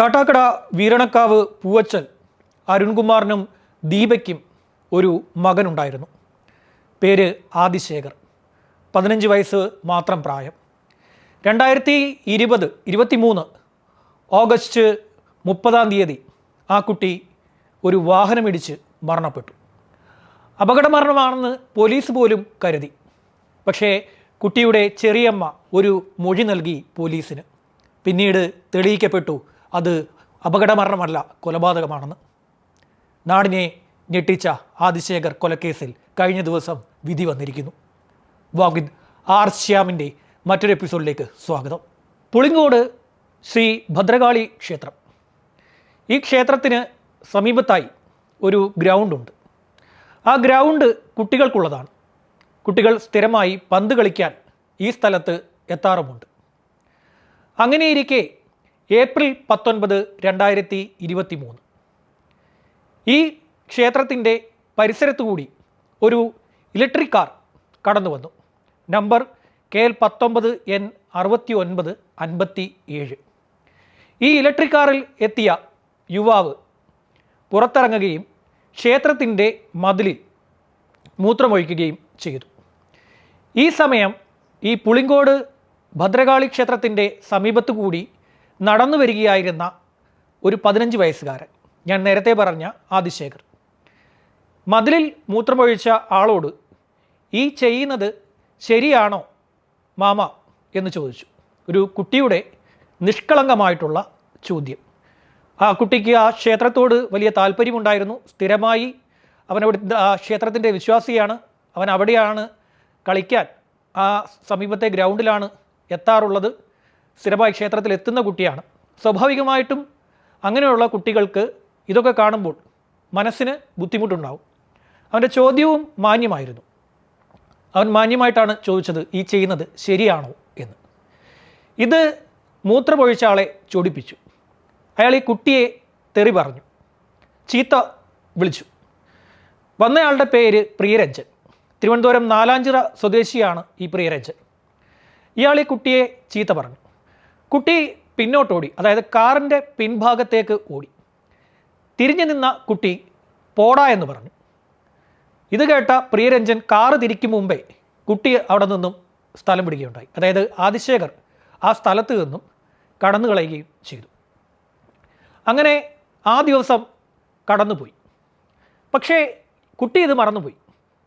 കാട്ടാക്കട വീരണക്കാവ് പൂവച്ചൽ അരുൺകുമാറിനും ദീപയ്ക്കും ഒരു മകനുണ്ടായിരുന്നു. പേര് ആദിശേഖർ. പതിനഞ്ച് വയസ്സ് മാത്രം പ്രായം. രണ്ടായിരത്തി ഇരുപത് ഇരുപത്തിമൂന്ന് ഓഗസ്റ്റ് മുപ്പതാം തീയതി ആ കുട്ടി ഒരു വാഹനമിടിച്ച് മരണപ്പെട്ടു. അപകടമരണമാണെന്ന് പോലീസ് പോലും കരുതി. പക്ഷേ കുട്ടിയുടെ ചെറിയമ്മ ഒരു മൊഴി നൽകി പോലീസിന്. പിന്നീട് തെളിയിക്കപ്പെട്ടു അത് അപകടമരണമല്ല കൊലപാതകമാണെന്ന്. നാടിനെ ഞെട്ടിച്ച ആദിശേഖർ കൊലക്കേസിൽ കഴിഞ്ഞ ദിവസം വിധി വന്നിരിക്കുന്നു. വാഗിദ് ആർ ശ്യാമിന്റെ മറ്റൊരു എപ്പിസോഡിലേക്ക് സ്വാഗതം. പുളിങ്ങോട് ശ്രീ ഭദ്രകാളി ക്ഷേത്രം. ഈ ക്ഷേത്രത്തിന് സമീപത്തായി ഒരു ഗ്രൗണ്ടുണ്ട്. ആ ഗ്രൗണ്ട് കുട്ടികൾക്കുള്ളതാണ്. കുട്ടികൾ സ്ഥിരമായി പന്ത് കളിക്കാൻ ഈ സ്ഥലത്ത് എത്താറുമുണ്ട്. അങ്ങനെയിരിക്കെ ഏപ്രിൽ പത്തൊൻപത് രണ്ടായിരത്തി ഇരുപത്തി മൂന്ന് ഈ ക്ഷേത്രത്തിന്റെ പരിസരത്തുകൂടി ഒരു ഇലക്ട്രിക് കാർ കടന്നു വന്നു നമ്പർ കെ എൽ പത്തൊമ്പത് എൻ അറുപത്തി ഒൻപത് അൻപത്തി ഏഴ് ഈ ഇലക്ട്രിക് കാറിൽ എത്തിയ യുവാവ് പുറത്തിറങ്ങുകയും ക്ഷേത്രത്തിന്റെ മതിലിൽ മൂത്രമൊഴിക്കുകയും ചെയ്തു. ഈ സമയം ഈ പുളിങ്കോട് ഭദ്രകാളി ക്ഷേത്രത്തിന്റെ സമീപത്തു കൂടി നടന്നു വരികയായിരുന്ന ഒരു പതിനഞ്ച് വയസ്സുകാരൻ. ഞാൻ നേരത്തെ പറഞ്ഞ ആദിശേഖർ. മതിലിൽ മൂത്രമൊഴിച്ച ആളോട് ഈ ചെയ്യുന്നത് ശരിയാണോ മാമ? എന്ന് ചോദിച്ചു. ഒരു കുട്ടിയുടെ നിഷ്കളങ്കമായിട്ടുള്ള ചോദ്യം. ആ കുട്ടിക്ക് ആ ക്ഷേത്രത്തോട് വലിയ താല്പര്യമുണ്ടായിരുന്നു. സ്ഥിരമായി അവൻ അവിടെ ആ ക്ഷേത്രത്തിന്റെ വിശ്വാസിയാണ്. അവൻ അവിടെയാണ് കളിക്കാൻ ആ സമീപത്തെ ഗ്രൗണ്ടിലാണ് എത്താറുള്ളത്. സ്ഥിരമായി ക്ഷേത്രത്തിൽ എത്തുന്ന കുട്ടിയാണ്. സ്വാഭാവികമായിട്ടും അങ്ങനെയുള്ള കുട്ടികൾക്ക് ഇതൊക്കെ കാണുമ്പോൾ മനസ്സിന് ബുദ്ധിമുട്ടുണ്ടാവും. അവന്റെ ചോദ്യവും മാന്യമായിരുന്നു. അവൻ മാന്യമായിട്ടാണ് ചോദിച്ചത് ഈ ചെയ്യുന്നത് ശരിയാണോ? എന്ന്. ഇത് മൂത്രമൊഴിച്ച ആളെ ചൊടിപ്പിച്ചു. അയാൾ ഈ കുട്ടിയെ തെറി പറഞ്ഞു. ചീത്ത വിളിച്ചു. വന്നയാളുടെ പേര് പ്രിയരഞ്ജൻ. തിരുവനന്തപുരം നാലാഞ്ചിറ സ്വദേശിയാണ് ഈ പ്രിയരഞ്ജൻ. ഇയാൾ ഈ കുട്ടിയെ ചീത്ത പറഞ്ഞു. കുട്ടി പിന്നോട്ടോടി അതായത് കാറിന്റെ പിൻഭാഗത്തേക്ക് ഓടി. തിരിഞ്ഞു നിന്ന കുട്ടി പോടാ എന്ന് പറഞ്ഞു. ഇത് കേട്ട പ്രിയരഞ്ജൻ കാറ് തിരിക്കും മുമ്പേ കുട്ടി അവിടെ നിന്നും സ്ഥലം പിടിക്കുകയുണ്ടായി അതായത് ആദിശേഖർ ആ സ്ഥലത്ത് നിന്നും കടന്നു കളയുകയും ചെയ്തു. അങ്ങനെ ആ ദിവസം കടന്നുപോയി. പക്ഷേ കുട്ടി ഇത് മറന്നുപോയി.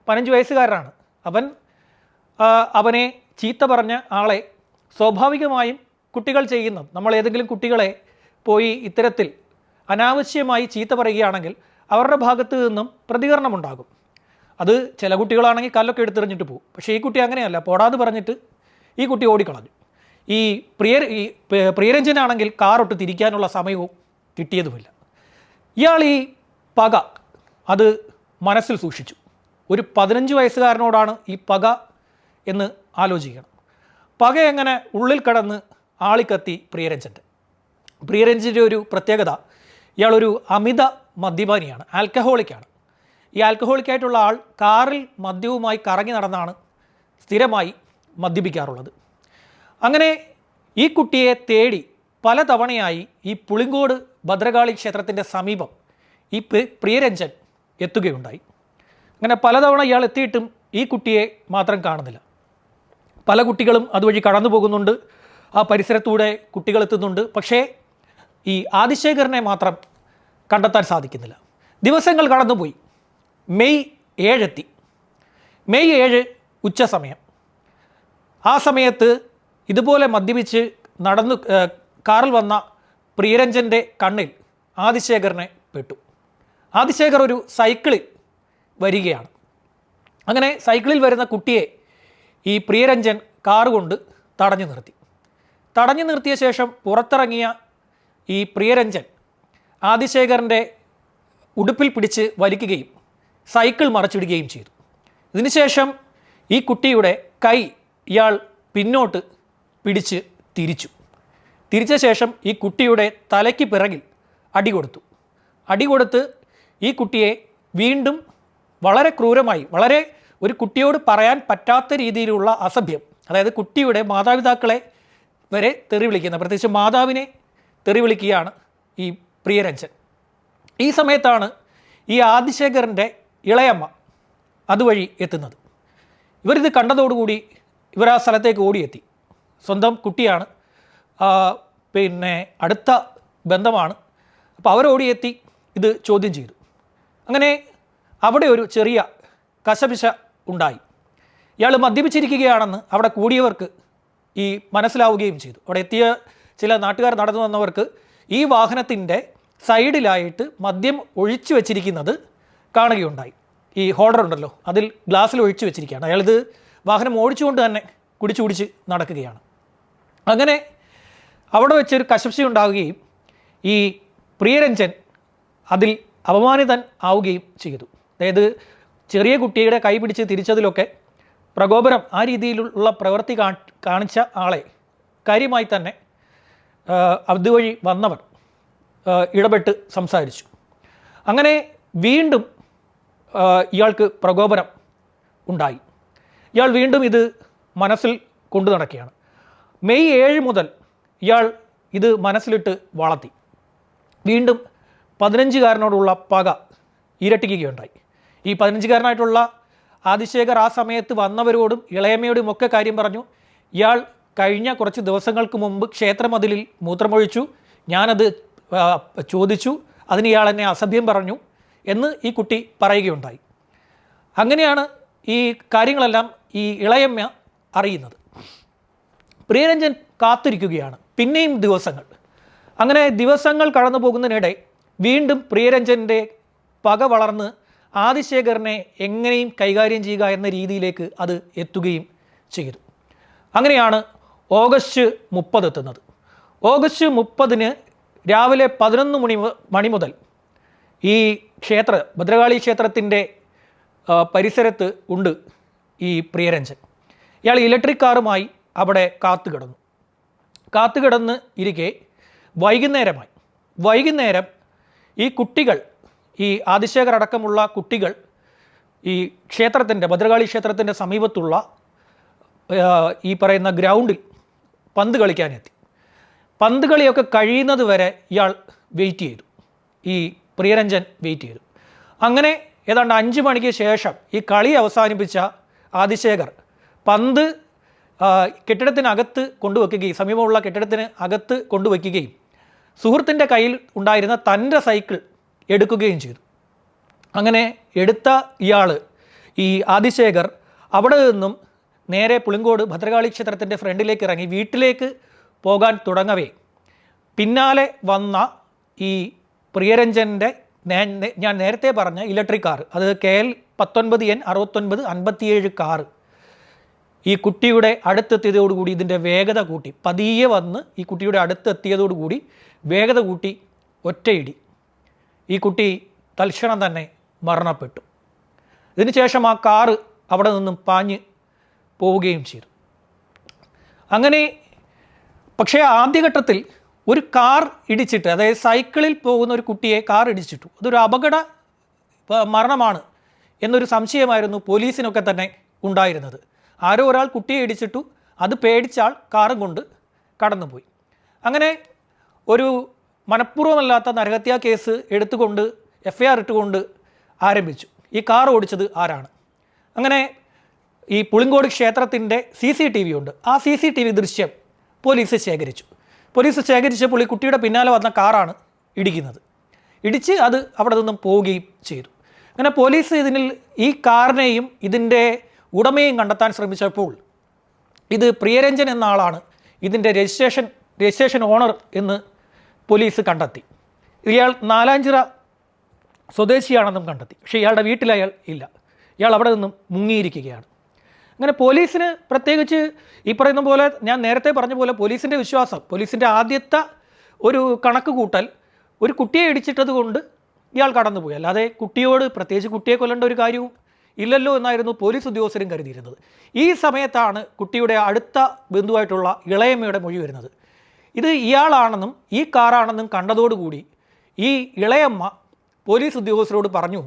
പതിനഞ്ച് വയസ്സുകാരനാണ്. അവൻ അവനെ ചീത്ത പറഞ്ഞ ആളെ സ്വാഭാവികമായും കുട്ടികൾ ചെയ്യുന്നത് നമ്മൾ ഏതെങ്കിലും കുട്ടികളെ പോയി ഇത്തരത്തിൽ അനാവശ്യമായി ചീത്ത പറയുകയാണെങ്കിൽ അവരുടെ ഭാഗത്ത് നിന്നും പ്രതികരണമുണ്ടാകും അത് ചില കുട്ടികളാണെങ്കിൽ കല്ലൊക്കെ എടുത്തെറിഞ്ഞിട്ട് പോകും. പക്ഷേ ഈ കുട്ടി അങ്ങനെയല്ല. പോടാതെ പറഞ്ഞിട്ട് ഈ കുട്ടി ഓടിക്കളഞ്ഞു. ഈ പ്രിയ ഈ പ്രിയരഞ്ജനാണെങ്കിൽ കാറൊട്ട് തിരിക്കാനുള്ള സമയവും കിട്ടിയതുമില്ല. ഇയാൾ ഈ പക അത് മനസ്സിൽ സൂക്ഷിച്ചു. ഒരു പതിനഞ്ച് വയസ്സുകാരനോടാണ് ഈ പക എന്ന് ആലോചിക്കണം. പക എങ്ങനെ ഉള്ളിൽ കടന്ന് ആളിക്കത്തി പ്രിയരഞ്ജന്റെ പ്രിയരഞ്ജന്റെ ഒരു പ്രത്യേകത ഇയാളൊരു അമിത മദ്യപാനിയാണ് ആൽക്കഹോളിക്കാണ്. ഈ ആൽക്കഹോളിക്കായിട്ടുള്ള ആൾ കാറിൽ മദ്യവുമായി കറങ്ങി നടന്നാണ് സ്ഥിരമായി മദ്യപിക്കാറുള്ളത്. അങ്ങനെ ഈ കുട്ടിയെ തേടി പല തവണയായി ഈ പുളിങ്കോട് ഭദ്രകാളി ക്ഷേത്രത്തിന്റെ സമീപം ഈ പ്രിയരഞ്ജൻ എത്തുകയുണ്ടായി. അങ്ങനെ പലതവണ ഇയാൾ എത്തിയിട്ടും ഈ കുട്ടിയെ മാത്രം കാണുന്നില്ല. പല കുട്ടികളും അതുവഴി കടന്നു പോകുന്നുണ്ട് ആ പരിസരത്തൂടെ കുട്ടികൾ എത്തുന്നുണ്ട് പക്ഷേ ഈ ആദിശേഖരനെ മാത്രം കണ്ടെത്താൻ സാധിക്കുന്നില്ല. ദിവസങ്ങൾ കടന്നുപോയി. മെയ് ഏഴെത്തി. മെയ് ഏഴ് ഉച്ച സമയം. ആ സമയത്ത് ഇതുപോലെ മദ്യപിച്ച് നടന്നു കാറിൽ വന്ന പ്രിയരഞ്ജന്റെ കണ്ണിൽ ആദിശേഖരനെ പെട്ടു. ആദിശേഖർ ഒരു സൈക്കിളിൽ വരികയാണ്. അങ്ങനെ സൈക്കിളിൽ വരുന്ന കുട്ടിയെ ഈ പ്രിയരഞ്ജൻ കാറുകൊണ്ട് തടഞ്ഞു നിർത്തി. തടഞ്ഞു നിർത്തിയ ശേഷം പുറത്തിറങ്ങിയ ഈ പ്രിയരഞ്ജൻ ആദിശേഖരന്റെ ഉടുപ്പിൽ പിടിച്ച് വലിക്കുകയും സൈക്കിൾ മറച്ചിടുകയും ചെയ്തു. ഇതിനുശേഷം ഈ കുട്ടിയുടെ കൈ ഇയാൾ പിന്നോട്ട് പിടിച്ച് തിരിച്ചു. തിരിച്ച ശേഷം ഈ കുട്ടിയുടെ തലയ്ക്ക് പിറകിൽ അടി കൊടുത്തു. അടി കൊടുത്ത് ഈ കുട്ടിയെ വീണ്ടും വളരെ ക്രൂരമായി വളരെ ഒരു കുട്ടിയോട് പറയാൻ പറ്റാത്ത രീതിയിലുള്ള അസഭ്യം അതായത് കുട്ടിയുടെ മാതാപിതാക്കളെ വരെ തെറി വിളിക്കുന്നത് പ്രത്യേകിച്ച് മാതാവിനെ തെറി വിളിക്കുകയാണ് ഈ പ്രിയരഞ്ജൻ. ഈ സമയത്താണ് ഈ ആദിശേഖറിന്റെ ഇളയമ്മ അതുവഴി എത്തുന്നത്. ഇവരിത് കണ്ടതോടുകൂടി ഇവർ ആ സ്ഥലത്തേക്ക് ഓടിയെത്തി. സ്വന്തം കുട്ടിയാണ്. പിന്നെ അടുത്ത ബന്ധമാണ്. അപ്പോൾ അവർ ഓടിയെത്തി ഇത് ചോദ്യം ചെയ്തു. അങ്ങനെ അവിടെ ഒരു ചെറിയ കശപിശ ഉണ്ടായി. ഇയാൾ മദ്യപിച്ചിരിക്കുകയാണെന്ന് അവിടെ കൂടിയവർക്ക് ഈ മനസ്സിലാവുകയും ചെയ്തു. അവിടെ എത്തിയ ചില നാട്ടുകാർ നടന്നു വന്നവർക്ക് ഈ വാഹനത്തിന്റെ സൈഡിലായിട്ട് മദ്യം ഒഴിച്ചു വെച്ചിരിക്കുന്നത് കാണുകയുണ്ടായി. ഈ ഹോർഡർ ഉണ്ടല്ലോ അതിൽ ഗ്ലാസ്സിൽ ഒഴിച്ചു വെച്ചിരിക്കുകയാണ്. അയാളിത് വാഹനം ഓടിച്ചുകൊണ്ട് തന്നെ കുടിച്ചു കുടിച്ച് നടക്കുകയാണ്. അങ്ങനെ അവിടെ വെച്ചൊരു കശപ്ശി ഉണ്ടാവുകയും ഈ പ്രിയരഞ്ജൻ അതിൽ അപമാനിതൻ ആവുകയും ചെയ്തു. അതായത് ചെറിയ കുട്ടിയുടെ കൈ പിടിച്ച് തിരിച്ചതിലൊക്കെ പ്രകോപനം ആ രീതിയിലുള്ള പ്രവൃത്തി കാണിച്ച ആളെ കാര്യമായി തന്നെ അതുവഴി വന്നവർ ഇടപെട്ട് സംസാരിച്ചു. അങ്ങനെ വീണ്ടും ഇയാൾക്ക് പ്രകോപനം ഉണ്ടായി. ഇയാൾ വീണ്ടും ഇത് മനസ്സിൽ കൊണ്ടു നടക്കുകയാണ്. മെയ് ഏഴ് മുതൽ ഇയാൾ ഇത് മനസ്സിലിട്ട് വളർത്തി. വീണ്ടും പതിനഞ്ചുകാരനോടുള്ള പക ഇരട്ടിക്കുകയുണ്ടായി. ഈ പതിനഞ്ചുകാരനായിട്ടുള്ള ആദിശേഖർ ആ സമയത്ത് വന്നവരോടും ഇളയമ്മയോടും ഒക്കെ കാര്യം പറഞ്ഞു. ഇയാൾ കഴിഞ്ഞ കുറച്ച് ദിവസങ്ങൾക്ക് മുമ്പ് ക്ഷേത്രമതിലിൽ മൂത്രമൊഴിച്ചു. ഞാനത് ചോദിച്ചു. അതിന് ഇയാൾ എന്നെ അസഭ്യം പറഞ്ഞു എന്ന് ഈ കുട്ടി പറയുകയുണ്ടായി. അങ്ങനെയാണ് ഈ കാര്യങ്ങളെല്ലാം ഈ ഇളയമ്മ അറിയുന്നത്. പ്രിയരഞ്ജൻ കാത്തിരിക്കുകയാണ്. പിന്നെയും ദിവസങ്ങൾ. അങ്ങനെ ദിവസങ്ങൾ കടന്നു പോകുന്നതിനിടെ വീണ്ടും പ്രിയരഞ്ജന്റെ പക വളർന്ന് ആദിശേഖരനെ എങ്ങനെയും കൈകാര്യം ചെയ്യുക എന്ന രീതിയിലേക്ക് അത് എത്തുകയും ചെയ്തു. അങ്ങനെയാണ് ഓഗസ്റ്റ് മുപ്പത് എത്തുന്നത്. ഓഗസ്റ്റ് മുപ്പതിന് രാവിലെ പതിനൊന്ന് മണി മണി മുതൽ ഈ ക്ഷേത്ര ഭദ്രകാളി ക്ഷേത്രത്തിന്റെ പരിസരത്ത് ഉണ്ട് ഈ പ്രിയരഞ്ജൻ. ഇയാൾ ഇലക്ട്രിക് കാറുമായി അവിടെ കാത്തു കിടന്നു. കാത്തു കിടന്ന് ഇരിക്കെ വൈകുന്നേരമായി. വൈകുന്നേരം ഈ കുട്ടികൾ ഈ ആദിശേഖർ അടക്കമുള്ള കുട്ടികൾ ഈ ക്ഷേത്രത്തിന്റെ ഭദ്രകാളി ക്ഷേത്രത്തിന്റെ സമീപത്തുള്ള ഈ പറയുന്ന ഗ്രൗണ്ടിൽ പന്ത് കളിക്കാനെത്തി. പന്ത് കളിയൊക്കെ കഴിയുന്നത് വരെ ഇയാൾ വെയിറ്റ് ചെയ്തു. ഈ പ്രിയരഞ്ജൻ വെയിറ്റ് ചെയ്തു. അങ്ങനെ ഏതാണ്ട് അഞ്ച് മണിക്ക് ശേഷം ഈ കളി അവസാനിപ്പിച്ച ആദിശേഖർ പന്ത് കെട്ടിടത്തിനകത്ത് കൊണ്ടുവയ്ക്കുകയും സമീപമുള്ള കെട്ടിടത്തിന് അകത്ത് കൊണ്ടുവയ്ക്കുകയും സുഹൃത്തിന്റെ കയ്യിൽ ഉണ്ടായിരുന്ന തന്റെ സൈക്കിൾ എടുക്കുകയും ചെയ്തു. അങ്ങനെ എടുത്ത ഇയാൾ ഈ ആദിശേഖർ അവിടെ നിന്നും നേരെ പുളിങ്കോട് ഭദ്രകാളി ക്ഷേത്രത്തിന്റെ ഫ്രണ്ടിലേക്ക് ഇറങ്ങി വീട്ടിലേക്ക് പോകാൻ തുടങ്ങവേ. പിന്നാലെ വന്ന ഈ പ്രിയരഞ്ജന്റെ ഞാൻ നേരത്തെ പറഞ്ഞ ഇലക്ട്രിക് കാർ അത് കെ എൽ പത്തൊൻപത് എൻ അറുപത്തൊൻപത് അൻപത്തിയേഴ് കാറ് ഈ കുട്ടിയുടെ അടുത്തെത്തിയതോടുകൂടി ഇതിന്റെ വേഗത കൂട്ടി പതിയെ വന്ന് ഈ കുട്ടിയുടെ അടുത്തെത്തിയതോടുകൂടി വേഗത കൂട്ടി ഒറ്റയിടി. ഈ കുട്ടി തൽക്ഷണം തന്നെ മരണപ്പെട്ടു. ഇതിനുശേഷം ആ കാറ് അവിടെ നിന്നും പാഞ്ഞ് പോവുകയും ചെയ്തു. അങ്ങനെ പക്ഷേ ആദ്യഘട്ടത്തിൽ ഒരു കാർ ഇടിച്ചിട്ട് അതായത് സൈക്കിളിൽ പോകുന്ന ഒരു കുട്ടിയെ കാർ ഇടിച്ചിട്ടു. അതൊരു അപകട മരണമാണ് എന്നൊരു സംശയമായിരുന്നു പോലീസിനൊക്കെ തന്നെ ഉണ്ടായിരുന്നത്. ആരോ ഒരാൾ കുട്ടിയെ ഇടിച്ചിട്ടു. അത് പേടിച്ചാൽ കാറും കൊണ്ട് കടന്നുപോയി. അങ്ങനെ ഒരു മനഃപൂർവമല്ലാത്ത നരഹത്യാ കേസ് എടുത്തുകൊണ്ട് എഫ് ഐ ആർ ഇട്ടുകൊണ്ട് ആരംഭിച്ചു. ഈ കാർ ഓടിച്ചത് ആരാണ്? അങ്ങനെ ഈ പുളിങ്കോട് ക്ഷേത്രത്തിന്റെ സി സി ടി വി ഉണ്ട്. ആ C C T V police police ശേഖരിച്ചു. പോലീസ് ശേഖരിച്ചപ്പോൾ ഈ കുട്ടിയുടെ പിന്നാലെ വന്ന കാറാണ് ഇടിക്കുന്നത്. ഇടിച്ച് അത് അവിടെ നിന്നും പോവുകയും ചെയ്തു. അങ്ങനെ പോലീസ് ഇതിനിൽ ഈ കാറിനെയും ഇതിന്റെ ഉടമയും കണ്ടെത്താൻ ശ്രമിച്ചപ്പോൾ ഇത് പ്രിയരഞ്ജൻ എന്ന ആളാണ് ഇതിന്റെ രജിസ്ട്രേഷൻ രജിസ്ട്രേഷൻ ഓണർ എന്ന് പോലീസ് കണ്ടെത്തി. ഇയാൾ നാലാഞ്ചിറ സ്വദേശിയാണെന്നും കണ്ടെത്തി. പക്ഷേ ഇയാളുടെ വീട്ടിൽ അയാൾ ഇല്ല. ഇയാൾ അവിടെ നിന്നും മുങ്ങിയിരിക്കുകയാണ്. അങ്ങനെ പോലീസിന് പ്രത്യേകിച്ച് ഈ പറയുന്ന പോലെ ഞാൻ നേരത്തെ പറഞ്ഞ പോലെ പോലീസിന്റെ വിശ്വാസം പോലീസിന്റെ ആദ്യത്തെ ഒരു കണക്ക് കൂട്ടൽ ഒരു കുട്ടിയെ ഇടിച്ചിട്ടത് കൊണ്ട് ഇയാൾ കടന്നുപോയി. അല്ലാതെ കുട്ടിയോട് പ്രത്യേകിച്ച് കുട്ടിയെ കൊല്ലേണ്ട ഒരു കാര്യവും ഇല്ലല്ലോ എന്നായിരുന്നു പോലീസ് ഉദ്യോഗസ്ഥരും കരുതിയിരുന്നത്. ഈ സമയത്താണ് കുട്ടിയുടെ അടുത്ത ബന്ധുവായിട്ടുള്ള ഇളയമ്മയുടെ മൊഴി വരുന്നത്. ഇത് ഇയാളാണെന്നും ഈ കാറാണെന്നും കണ്ടതോടുകൂടി ഈ ഇളയമ്മ പോലീസ് ഉദ്യോഗസ്ഥരോട് പറഞ്ഞു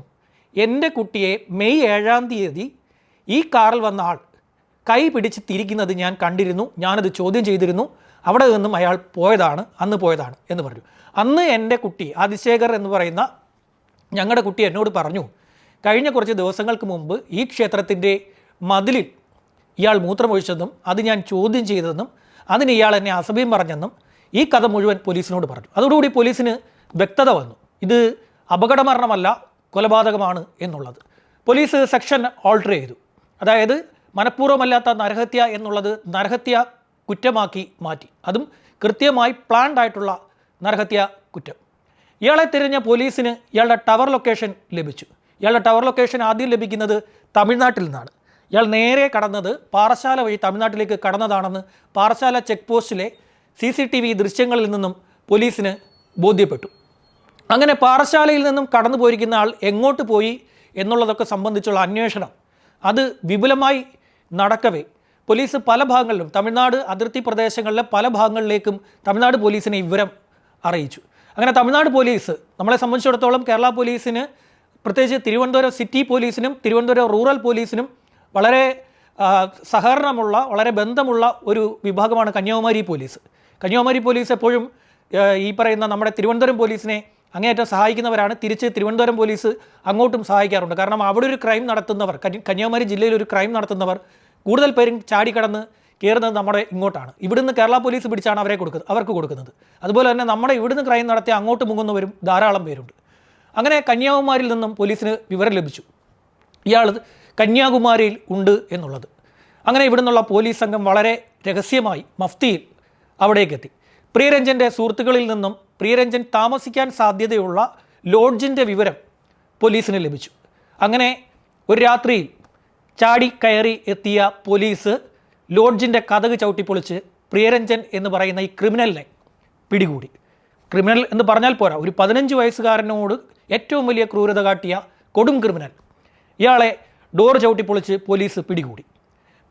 എന്റെ കുട്ടിയെ മെയ് ഏഴാം തീയതി ഈ കാറിൽ വന്ന ആൾ കൈ പിടിച്ച് തിരിക്കുന്നത് ഞാൻ കണ്ടിരുന്നു. ഞാനത് ചോദ്യം ചെയ്തിരുന്നു. അവിടെ നിന്നും അയാൾ പോയതാണ് അന്ന് പോയതാണ് എന്ന് പറഞ്ഞു. അന്ന് എന്റെ കുട്ടി ആദിശേഖർ എന്ന് പറയുന്ന ഞങ്ങളുടെ കുട്ടി എന്നോട് പറഞ്ഞു കഴിഞ്ഞ കുറച്ച് ദിവസങ്ങൾക്ക് മുമ്പ് ഈ ക്ഷേത്രത്തിന്റെ മതിലിൽ ഇയാൾ മൂത്രമൊഴിച്ചതെന്നും അത് ഞാൻ ചോദ്യം ചെയ്തതെന്നും അതിന് ഇയാൾ എന്നെ അസഭ്യം പറഞ്ഞെന്നും ഈ കഥ മുഴുവൻ പോലീസിനോട് പറഞ്ഞു. അതോടുകൂടി പോലീസിന് വ്യക്തത വന്നു. ഇത് അപകടമരണമല്ല കൊലപാതകമാണ് എന്നുള്ളത്. പോലീസ് സെക്ഷൻ ഓൾട്ടർ ചെയ്തു. അതായത് മനഃപൂർവമല്ലാത്ത നരഹത്യ എന്നുള്ളത് നരഹത്യ കുറ്റമാക്കി മാറ്റി. അതും കൃത്യമായി പ്ലാൻഡ് ആയിട്ടുള്ള നരഹത്യ കുറ്റം. ഇയാളെ തിരഞ്ഞ പോലീസിന് ഇയാളുടെ ടവർ ലൊക്കേഷൻ ലഭിച്ചു. ഇയാളുടെ ടവർ ലൊക്കേഷൻ ആദ്യം ലഭിക്കുന്നത് തമിഴ്നാട്ടിൽ നിന്നാണ്. ഇയാൾ നേരെ കടന്നത് പാറശാല വഴി തമിഴ്നാട്ടിലേക്ക് കടന്നതാണെന്ന് പാറശാല ചെക്ക് പോസ്റ്റിലെ സി സി ടി വി ദൃശ്യങ്ങളിൽ നിന്നും പോലീസിന് ബോധ്യപ്പെട്ടു. അങ്ങനെ പാറശാലയിൽ നിന്നും കടന്നു പോയിരിക്കുന്ന ആൾ എങ്ങോട്ട് പോയി എന്നുള്ളതൊക്കെ സംബന്ധിച്ചുള്ള അന്വേഷണം അത് വിപുലമായി നടക്കവേ. പോലീസ് പല ഭാഗങ്ങളിലും തമിഴ്നാട് അതിർത്തി പ്രദേശങ്ങളിലെ പല ഭാഗങ്ങളിലേക്കും തമിഴ്നാട് പോലീസിനെ വിവരം അറിയിച്ചു. അങ്ങനെ തമിഴ്നാട് പോലീസ് നമ്മളെ സംബന്ധിച്ചിടത്തോളം കേരള പോലീസിന് പ്രത്യേകിച്ച് തിരുവനന്തപുരം സിറ്റി പോലീസിനും തിരുവനന്തപുരം റൂറൽ പോലീസിനും വളരെ സഹകരണമുള്ള വളരെ ബന്ധമുള്ള ഒരു വിഭാഗമാണ് കന്യാകുമാരി പോലീസ്. കന്യാകുമാരി പോലീസ് എപ്പോഴും ഈ പറയുന്ന നമ്മുടെ തിരുവനന്തപുരം പോലീസിനെ അങ്ങേയറ്റം സഹായിക്കുന്നവരാണ്. തിരിച്ച് തിരുവനന്തപുരം പോലീസ് അങ്ങോട്ടും സഹായിക്കാറുണ്ട്. കാരണം അവിടെ ഒരു ക്രൈം നടത്തുന്നവർ കന്യ- കന്യാകുമാരി ജില്ലയിൽ ഒരു ക്രൈം നടത്തുന്നവർ കൂടുതൽ പേരും ചാടിക്കടന്ന് കയറുന്നത് നമ്മുടെ ഇങ്ങോട്ടാണ്. ഇവിടുന്ന് കേരള പോലീസ് പിടിച്ചാണ് അവരെ കൊടുക്കുന്നത് അവർക്ക് കൊടുക്കുന്നത്. അതുപോലെ തന്നെ നമ്മുടെ ഇവിടുന്ന് ക്രൈം നടത്തി അങ്ങോട്ട് മുങ്ങുന്നവരും ധാരാളം പേരുണ്ട്. അങ്ങനെ കന്യാകുമാരിയിൽ നിന്നും പോലീസിന് വിവരം ലഭിച്ചു. ഇയാൾ കന്യാകുമാരിയിൽ ഉണ്ട് എന്നുള്ളത്. അങ്ങനെ ഇവിടെ നിന്നുള്ള പോലീസ് സംഘം വളരെ രഹസ്യമായി മഫ്തിയിൽ അവിടേക്കെത്തി. പ്രിയരഞ്ജന്റെ സുഹൃത്തുക്കളിൽ നിന്നും പ്രിയരഞ്ജൻ താമസിക്കാൻ സാധ്യതയുള്ള ലോഡ്ജിന്റെ വിവരം പോലീസിന് ലഭിച്ചു. അങ്ങനെ ഒരു രാത്രിയിൽ ചാടി കയറി എത്തിയ പോലീസ് ലോഡ്ജിന്റെ കഥക് ചവിട്ടിപ്പൊളിച്ച് പ്രിയരഞ്ജൻ എന്ന് പറയുന്ന ഈ ക്രിമിനലിനെ പിടികൂടി. ക്രിമിനൽ എന്ന് പറഞ്ഞാൽ പോരാ ഒരു പതിനഞ്ച് വയസ്സുകാരനോട് ഏറ്റവും വലിയ ക്രൂരത കാട്ടിയ കൊടും ക്രിമിനൽ. ഇയാളെ ഡോർ ചവിട്ടിപ്പൊളിച്ച് പോലീസ് പിടികൂടി.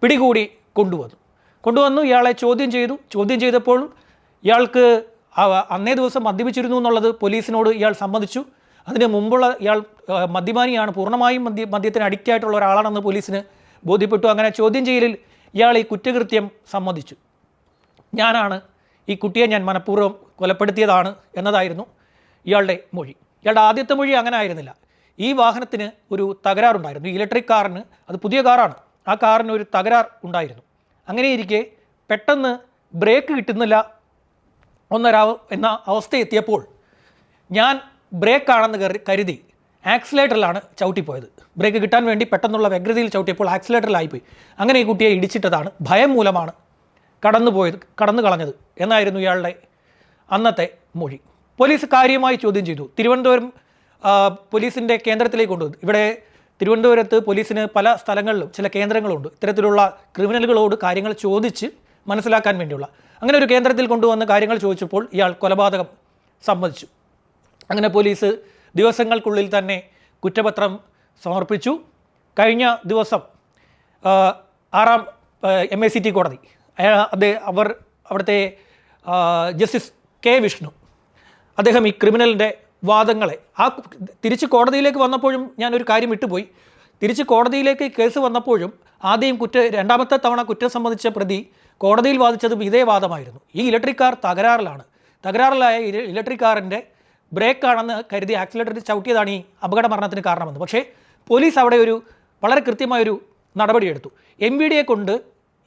പിടികൂടി കൊണ്ടുവന്നു. കൊണ്ടുവന്നു ഇയാളെ ചോദ്യം ചെയ്തു. ചോദ്യം ചെയ്തപ്പോൾ ഇയാൾക്ക് അന്നേ ദിവസം മദ്യപിച്ചിരുന്നു എന്നുള്ളത് പോലീസിനോട് ഇയാൾ സമ്മതിച്ചു. അതിന് മുമ്പുള്ള ഇയാൾ മദ്യപാനിയാണ്. പൂർണമായും മദ്യ മദ്യത്തിന് അഡിക്റ്റ് ആയിട്ടുള്ള ഒരാളാണെന്ന് പോലീസിന് ബോധ്യപ്പെട്ടു. അങ്ങനെ ചോദ്യം ചെയ്യലിൽ ഇയാൾ ഈ കുറ്റകൃത്യം സമ്മതിച്ചു. ഞാനാണ് ഈ കുട്ടിയെ ഞാൻ മനഃപൂർവം കൊലപ്പെടുത്തിയതാണ് എന്നതായിരുന്നു ഇയാളുടെ മൊഴി. ഇയാളുടെ ആദ്യത്തെ മൊഴി അങ്ങനെ ആയിരുന്നില്ല. ഈ വാഹനത്തിന് ഒരു തകരാറുണ്ടായിരുന്നു. ഇലക്ട്രിക് കാറിന് അത് പുതിയ കാറാണ്. ആ കാറിന് ഒരു തകരാർ ഉണ്ടായിരുന്നു. അങ്ങനെ ഇരിക്കെ പെട്ടെന്ന് ബ്രേക്ക് കിട്ടുന്നില്ല ഒന്നൊരവ എന്ന അവസ്ഥ എത്തിയപ്പോൾ ഞാൻ ബ്രേക്കാണെന്ന് കരു- കരുതി ആക്സിലേറ്ററിലാണ് ചവിട്ടിപ്പോയത്. ബ്രേക്ക് കിട്ടാൻ വേണ്ടി പെട്ടെന്നുള്ള വ്യഗ്രതയിൽ ചവിട്ടിയപ്പോൾ ആക്സിലേറ്ററിലായിപ്പോയി. അങ്ങനെ ഈ കുട്ടിയെ ഇടിച്ചിട്ടതാണ്. ഭയം മൂലമാണ് കടന്നു പോയത് കടന്നു കളഞ്ഞത് എന്നായിരുന്നു ഇയാളുടെ അന്നത്തെ മൊഴി. പോലീസ് കാര്യമായി ചോദ്യം ചെയ്തു. തിരുവനന്തപുരം പോലീസിന്റെ കേന്ദ്രത്തിലേക്ക് കൊണ്ടുവന്നു. ഇവിടെ തിരുവനന്തപുരത്ത് പോലീസിന് പല സ്ഥലങ്ങളിലും ചില കേന്ദ്രങ്ങളുണ്ട്. ഇത്തരത്തിലുള്ള ക്രിമിനലുകളോട് കാര്യങ്ങൾ ചോദിച്ച് മനസ്സിലാക്കാൻ വേണ്ടിയുള്ള. അങ്ങനെ ഒരു കേന്ദ്രത്തിൽ കൊണ്ടുവന്ന് കാര്യങ്ങൾ ചോദിച്ചപ്പോൾ ഇയാൾ കൊലപാതകം സമ്മതിച്ചു. അങ്ങനെ പോലീസ് ദിവസങ്ങൾക്കുള്ളിൽ തന്നെ കുറ്റപത്രം സമർപ്പിച്ചു. കഴിഞ്ഞ ദിവസം ആറാം എം എ സി ടി കോടതി അത് അവർ അവിടുത്തെ ജസ്റ്റിസ് കെ വിഷ്ണു അദ്ദേഹം ഈ ക്രിമിനലിന്റെ വാദങ്ങളെ. ആ തിരിച്ച് കോടതിയിലേക്ക് വന്നപ്പോഴും ഞാനൊരു കാര്യം ഇട്ടുപോയി. തിരിച്ച് കോടതിയിലേക്ക് കേസ് വന്നപ്പോഴും ആദ്യം കുറ്റ രണ്ടാമത്തെ തവണ കുറ്റം സംബന്ധിച്ച പ്രതി കോടതിയിൽ വാദിച്ചതും ഇതേ വാദമായിരുന്നു. ഈ ഇലക്ട്രിക് കാർ തകരാറിലാണ്. തകരാറിലായ ഇല- ഇലക്ട്രിക് കാറിന്റെ ബ്രേക്കാണെന്ന് കരുതി ആക്സിലേറ്റർ ചവിട്ടിയതാണ് ഈ അപകട മരണത്തിന് കാരണമെന്ന്. പക്ഷേ പോലീസ് അവിടെ ഒരു വളരെ കൃത്യമായൊരു നടപടിയെടുത്തു. എം വി ഡിയെ കൊണ്ട്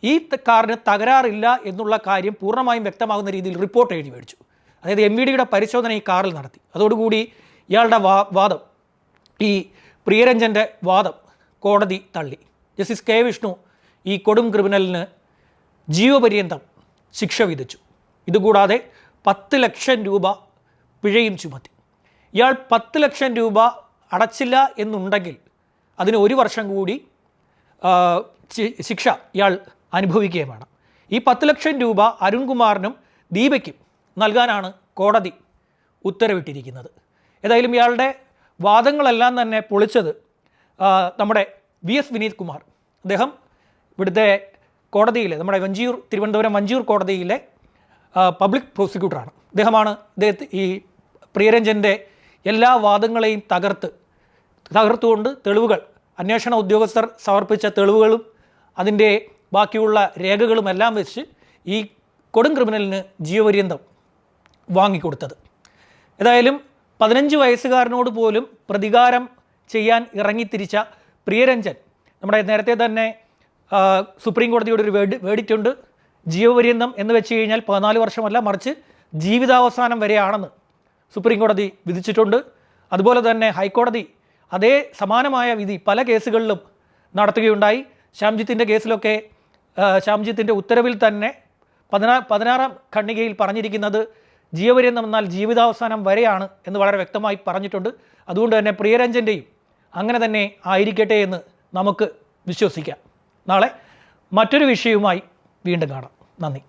ഈ കാറിന് തകരാറില്ല എന്നുള്ള കാര്യം പൂർണമായും വ്യക്തമാകുന്ന രീതിയിൽ റിപ്പോർട്ട് എഴുതി മേടിച്ചു. അതായത് എം വി ഡിയുടെ പരിശോധന ഈ കാറിൽ നടത്തി. അതോടുകൂടി ഇയാളുടെ വാ വാദം ഈ പ്രിയരഞ്ജന്റെ വാദം കോടതി തള്ളി. ജസ്റ്റിസ് കെ വിഷ്ണു ഈ കൊടും ക്രിമിനലിന് ജീവപര്യന്തം ശിക്ഷ വിധിച്ചു. ഇതുകൂടാതെ പത്ത് ലക്ഷം രൂപ പിഴയും ചുമത്തി. ഇയാൾ പത്ത് ലക്ഷം രൂപ അടച്ചില്ല എന്നുണ്ടെങ്കിൽ അതിന് ഒരു വർഷം കൂടി ശിക്ഷ ഇയാൾ അനുഭവിക്കുകയും വേണം ഈ പത്ത് ലക്ഷം രൂപ അരുൺകുമാറിനും ദീപയ്ക്കും നൽകാനാണ് കോടതി ഉത്തരവിട്ടിരിക്കുന്നത്. ഏതായാലും ഇയാളുടെ വാദങ്ങളെല്ലാം തന്നെ പൊളിച്ചത് നമ്മുടെ വി എസ് വിനീത് കുമാർ. അദ്ദേഹം ഇവിടുത്തെ കോടതിയിലെ നമ്മുടെ വഞ്ചിയൂർ തിരുവനന്തപുരം വഞ്ചിയൂർ കോടതിയിലെ പബ്ലിക് പ്രോസിക്യൂട്ടറാണ്. അദ്ദേഹമാണ് ഇദ്ദേഹത്തെ ഈ പ്രിയരഞ്ജന്റെ എല്ലാ വാദങ്ങളെയും തകർത്ത് തകർത്തുകൊണ്ട് തെളിവുകൾ അന്വേഷണ ഉദ്യോഗസ്ഥർ സമർപ്പിച്ച തെളിവുകളും അതിന്റെ ബാക്കിയുള്ള രേഖകളുമെല്ലാം വെച്ച് ഈ കൊടും ക്രിമിനലിന് ജീവപര്യന്തം വാങ്ങിക്കൊടുത്തത്. ഏതായാലും പതിനഞ്ച് വയസ്സുകാരനോട് പോലും പ്രതികാരം ചെയ്യാൻ ഇറങ്ങിത്തിരിച്ച പ്രിയരഞ്ജൻ നമ്മുടെ നേരത്തെ തന്നെ സുപ്രീം കോടതിയുടെ ഒരു വേഡ് വേടിറ്റുണ്ട് ജീവപര്യന്തം എന്ന് വെച്ച് കഴിഞ്ഞാൽ പതിനാല് വർഷമല്ല മറിച്ച് ജീവിതാവസാനം വരെയാണെന്ന് സുപ്രീം കോടതി വിധിച്ചിട്ടുണ്ട്. അതുപോലെ തന്നെ ഹൈക്കോടതി അതേ സമാനമായ വിധി പല കേസുകളിലും നടത്തുകയുണ്ടായി. ശ്യാംജിത്തിന്റെ കേസിലൊക്കെ ശ്യാംജിത്തിന്റെ ഉത്തരവിൽ തന്നെ പതിനാ പതിനാറാം ഖണ്ഡികയിൽ പറഞ്ഞിരിക്കുന്നത് ജീവപര്യന്തം എന്നാൽ ജീവിതാവസാനം വരെയാണ് എന്ന് വളരെ വ്യക്തമായി പറഞ്ഞിട്ടുണ്ട്. അതുകൊണ്ട് തന്നെ പ്രിയരഞ്ജന്റെയും അങ്ങനെ തന്നെ ആയിരിക്കട്ടെ എന്ന് നമുക്ക് വിശ്വസിക്കാം. നാളെ മറ്റൊരു വിഷയവുമായി വീണ്ടും കാണാം. നന്ദി.